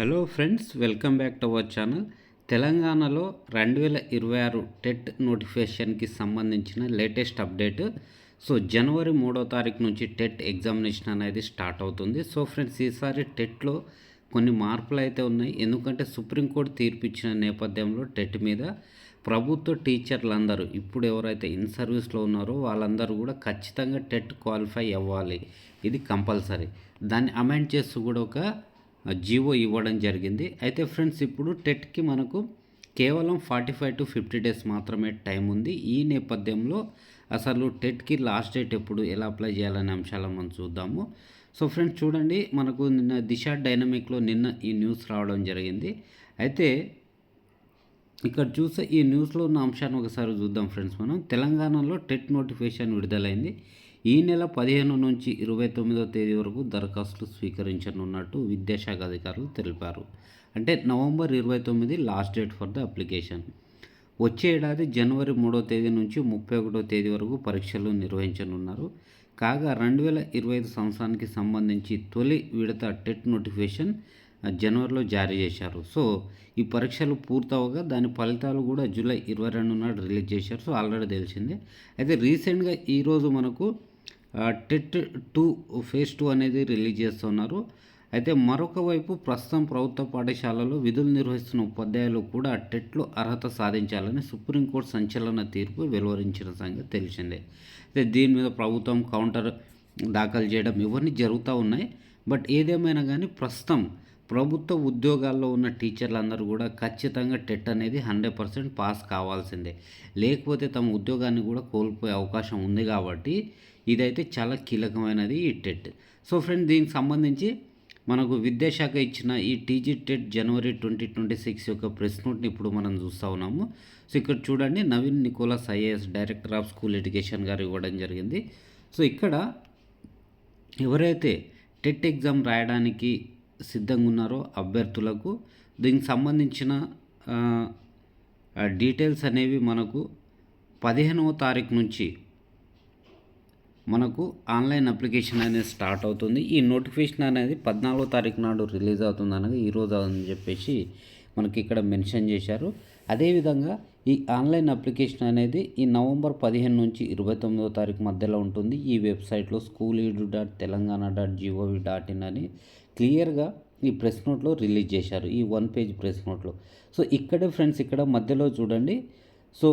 Hello friends welcome back to our channel. తెలంగాణలో రెండు వేల ఇరవై ఆరు టెట్ నోటిఫికేషన్కి సంబంధించిన లేటెస్ట్ అప్డేట్. సో జనవరి మూడో తారీఖు నుంచి టెట్ ఎగ్జామినేషన్ అనేది స్టార్ట్ అవుతుంది. సో ఫ్రెండ్స్ ఈసారి టెట్లో కొన్ని మార్పులు అయితే ఉన్నాయి. ఎందుకంటే సుప్రీంకోర్టు తీర్పు ఇచ్చిన నేపథ్యంలో టెట్ మీద ప్రభుత్వ టీచర్లందరూ ఇప్పుడు ఎవరైతే ఇన్ సర్వీస్లో ఉన్నారో వాళ్ళందరూ కూడా ఖచ్చితంగా టెట్ క్వాలిఫై అవ్వాలి. ఇది కంపల్సరీ. దాన్ని అమెండ్ చేస్తూ కూడా ఒక జీవో ఇవ్వడం జరిగింది. అయితే ఫ్రెండ్స్ ఇప్పుడు టెట్కి మనకు కేవలం forty five to fifty days మాత్రమే టైం ఉంది. ఈ నేపథ్యంలో అసలు టెట్కి లాస్ట్ డేట్ ఎప్పుడు ఎలా అప్లై చేయాలనే అంశాలను మనం చూద్దాము. సో ఫ్రెండ్స్ చూడండి మనకు నిన్న దిశ డైనమిక్లో నిన్న ఈ న్యూస్ రావడం జరిగింది. అయితే ఇక్కడ చూస్తే ఈ న్యూస్లో ఉన్న అంశాన్ని ఒకసారి చూద్దాం ఫ్రెండ్స్ మనం. తెలంగాణలో టెట్ నోటిఫికేషన్ విడుదలైంది. ఈ నెల పదిహేను నుంచి ఇరవై తొమ్మిదో తేదీ వరకు దరఖాస్తులు స్వీకరించనున్నట్టు విద్యాశాఖ అధికారులు తెలిపారు. అంటే నవంబర్ ఇరవై తొమ్మిది last date for the application. వచ్చే ఏడాది జనవరి మూడో తేదీ నుంచి ముప్పై ఒకటో తేదీ వరకు పరీక్షలు నిర్వహించనున్నారు. కాగా రెండు వేల ఇరవై ఐదు సంవత్సరానికి సంబంధించి తొలి విడత టెట్ నోటిఫికేషన్ జనవరిలో జారీ చేశారు. సో ఈ పరీక్షలు పూర్తవగా దాని ఫలితాలు కూడా జూలై ఇరవై రెండు నాడు రిలీజ్ చేశారు. సో ఆల్రెడీ తెలిసిందే. అయితే రీసెంట్గా ఈరోజు మనకు టెట్ టూ ఫేజ్ టూ అనేది రిలీజ్ చేస్తున్నారు అయితే మరొక వైపు ప్రస్తుతం ప్రభుత్వ పాఠశాలలో విధులు నిర్వహిస్తున్న ఉపాధ్యాయులు కూడా టెట్లో అర్హత సాధించాలని సుప్రీంకోర్టు సంచలన తీర్పు వెలువరించిన సంగతి తెలిసిందే. అయితే దీని మీద ప్రభుత్వం కౌంటర్ దాఖలు చేయడం ఇవన్నీ జరుగుతూ ఉన్నాయి. బట్ ఏదేమైనా కానీ ప్రస్తుతం ప్రభుత్వ ఉద్యోగాల్లో ఉన్న టీచర్లందరూ కూడా ఖచ్చితంగా టెట్ అనేది హండ్రెడ్ పర్సెంట్ పాస్ కావాల్సిందే. లేకపోతే తమ ఉద్యోగాన్ని కూడా కోల్పోయే అవకాశం ఉంది కాబట్టి ఇదైతే చాలా కీలకమైనది ఈ టెట్. సో ఫ్రెండ్ దీనికి సంబంధించి మనకు విద్యాశాఖ ఇచ్చిన ఈ టీజీ టెట్ జనవరి ట్వంటీ ట్వంటీ సిక్స్ యొక్క ప్రెస్ నోట్ని ఇప్పుడు మనం చూస్తూ ఉన్నాము. సో ఇక్కడ చూడండి Naveen Nicolas IAS director of school education గారు ఇవ్వడం జరిగింది. సో ఇక్కడ ఎవరైతే టెట్ ఎగ్జామ్ రాయడానికి సిద్ధంగా ఉన్నారో అభ్యర్థులకు దీనికి సంబంధించిన డీటెయిల్స్ అనేవి మనకు పదిహేనవ తారీఖు నుంచి మనకు ఆన్లైన్ అప్లికేషన్ అనేది స్టార్ట్ అవుతుంది. ఈ నోటిఫికేషన్ అనేది పద్నాలుగో తారీఖు నాడు రిలీజ్ అవుతుంది అనగా ఈరోజు అని చెప్పేసి మనకి ఇక్కడ మెన్షన్ చేశారు. అదేవిధంగా ఈ ఆన్లైన్ అప్లికేషన్ అనేది ఈ నవంబర్ పదిహేను నుంచి ఇరవై తొమ్మిదో తారీఖు మధ్యలో ఉంటుంది. ఈ వెబ్సైట్లో school edu dot Telangana dot gov dot in అని క్లియర్గా ఈ ప్రెస్ నోట్లో రిలీజ్ చేశారు. ఈ వన్ పేజ్ ప్రెస్ నోట్లో. సో ఇక్కడే ఫ్రెండ్స్ ఇక్కడ మధ్యలో చూడండి. So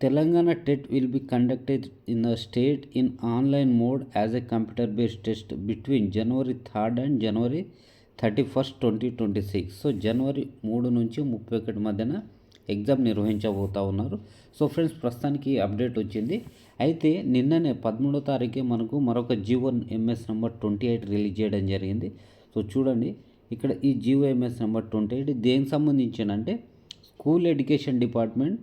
Telangana TET will be conducted in the state in online mode as a computer based test between January third and January thirty first twenty twenty six so జనవరి మూడు నుంచి ముప్పై ఒకటి మధ్యన ఎగ్జామ్ నిర్వహించబోతా ఉన్నారు. సో ఫ్రెండ్స్ ప్రస్తుతానికి update వచ్చింది. అయితే నిన్ననే పదమూడో తారీఖే మనకు మరొక GO MS number twenty eight release చేయడం జరిగింది. సో చూడండి ఇక్కడ ఈ GO MS number twenty eight దేనికి సంబంధించిన అంటే school education department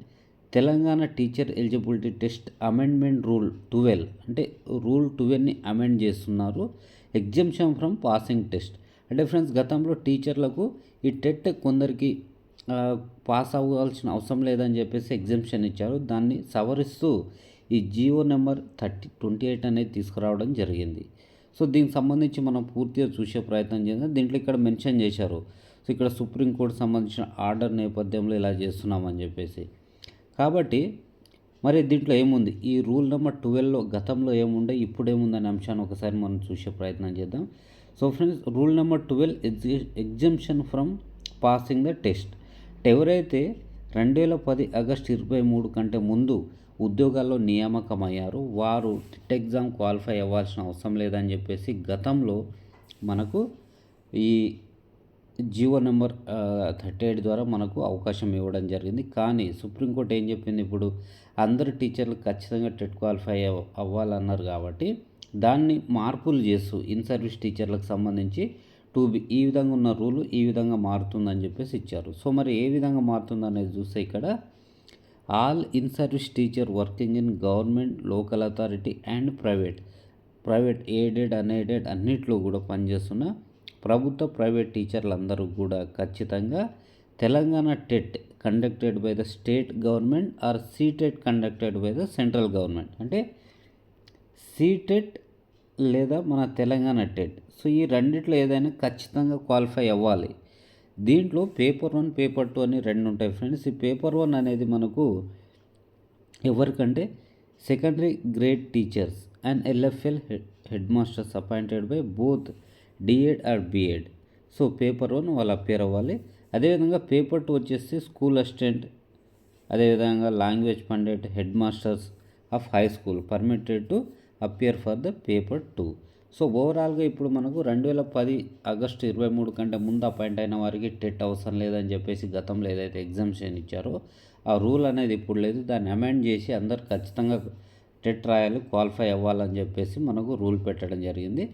Telangana teacher eligibility test amendment rule twelve అంటే రూల్ ట్వెల్వ్ని అమెండ్ చేస్తున్నారు. Exemption from passing test. అంటే ఫ్రెండ్స్ గతంలో టీచర్లకు ఈ టెట్ కొందరికి పాస్ అవ్వాల్సిన అవసరం లేదని చెప్పేసి ఎగ్జామ్షన్ ఇచ్చారు. దాన్ని సవరిస్తూ ఈ GO number thirty twenty eight అనేది తీసుకురావడం జరిగింది. సో దీనికి సంబంధించి మనం పూర్తిగా చూసే ప్రయత్నం చేద్దాం. దీంట్లో ఇక్కడ మెన్షన్ చేశారు. సో ఇక్కడ సుప్రీంకోర్టు సంబంధించిన ఆర్డర్ నేపథ్యంలో ఇలా చేస్తున్నామని చెప్పేసి. కాబట్టి మరి దీంట్లో ఏముంది? ఈ రూల్ నెంబర్ ట్వెల్వ్లో గతంలో ఏముండే ఇప్పుడు ఏముందనే అంశాన్ని ఒకసారి మనం చూసే ప్రయత్నం చేద్దాం. So friends rule number twelve exemption from passing the test. ఎవరైతే రెండు వేల పది ఆగస్ట్ ఇరవై మూడు కంటే ముందు ఉద్యోగాల్లో నియామకం అయ్యారు వారు టెట్ ఎగ్జామ్ క్వాలిఫై అవ్వాల్సిన అవసరం లేదని చెప్పేసి గతంలో మనకు ఈ జీవో నెంబర్ థర్టీ ఎయిట్ ద్వారా మనకు అవకాశం ఇవ్వడం జరిగింది. కానీ సుప్రీంకోర్టు ఏం చెప్పింది ఇప్పుడు? అందరు టీచర్లు ఖచ్చితంగా టెట్ క్వాలిఫై అవ్వాలన్నారు కాబట్టి దాన్ని మార్పులు చేస్తూ ఇన్ సర్వీస్ టీచర్లకు సంబంధించి టూ బి ఈ విధంగా ఉన్న రూలు ఈ విధంగా మారుతుందని చెప్పేసి ఇచ్చారు. సో మరి ఏ విధంగా మారుతుంది అనేది చూస్తే ఇక్కడ all in service teacher working in government local authority and private. Private aided unaided అన్నిట్లో కూడా పనిచేస్తున్న ప్రభుత్వ ప్రైవేట్ టీచర్లందరూ కూడా ఖచ్చితంగా Telangana TET conducted by the state government or CTET conducted by the central government. అంటే సీటెట్ లేదా మన తెలంగాణ టెట్. సో ఈ రెండిట్లో ఏదైనా ఖచ్చితంగా క్వాలిఫై అవ్వాలి. దీంట్లో పేపర్ వన్ పేపర్ టూ అని రెండు ఉంటాయి ఫ్రెండ్స్. ఈ పేపర్ వన్ అనేది మనకు ఎవరికంటే secondary grade teachers and LFL head head masters appointed by both DEd or BEd so paper one వాళ్ళు అపేర్ అవ్వాలి. అదేవిధంగా పేపర్ టూ వచ్చేసి స్కూల్ అసిస్టెంట్ అదేవిధంగా language pandit head masters of high school permitted to appear for the paper two so ఓవరాల్గా ఇప్పుడు మనకు రెండు వేల పది ఆగస్టు ఇరవై మూడు కంటే ముందు అపాయింట్ అయిన వారికి టెట్ అవసరం లేదని చెప్పేసి గతంలో ఏదైతే ఎగ్జామ్షన్ ఇచ్చారో ఆ రూల్ అనేది ఇప్పుడు లేదు. దాన్ని అమెండ్ చేసి అందరు ఖచ్చితంగా టెట్ రాయాలి క్వాలిఫై అవ్వాలని చెప్పేసి మనకు రూల్ పెట్టడం జరిగింది.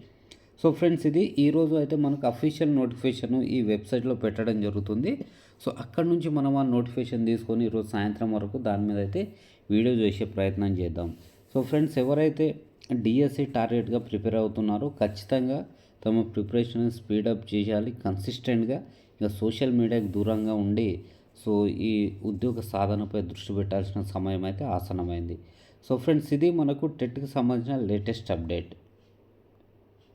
సో ఫ్రెండ్స్ ఇది ఈరోజు అయితే మనకు అఫీషియల్ నోటిఫికేషన్ ఈ వెబ్సైట్లో పెట్టడం జరుగుతుంది. సో అక్కడ నుంచి మనం ఆ నోటిఫికేషన్ తీసుకొని ఈరోజు సాయంత్రం వరకు దాని మీద అయితే వీడియో చేసే ప్రయత్నం చేద్దాం. సో ఫ్రెండ్స్ ఎవరైతే డిఎస్సి టార్గెట్గా ప్రిపేర్ అవుతున్నారో ఖచ్చితంగా తమ ప్రిపరేషన్ స్పీడప్ చేయాలి. కన్సిస్టెంట్గా ఇక సోషల్ మీడియాకి దూరంగా ఉండి సో ఈ ఉద్యోగ సాధనపై దృష్టి పెట్టాల్సిన సమయం అయితే ఆసనమైంది సో ఫ్రెండ్స్ ఇది మనకు టెట్కి సంబంధించిన లేటెస్ట్ అప్డేట్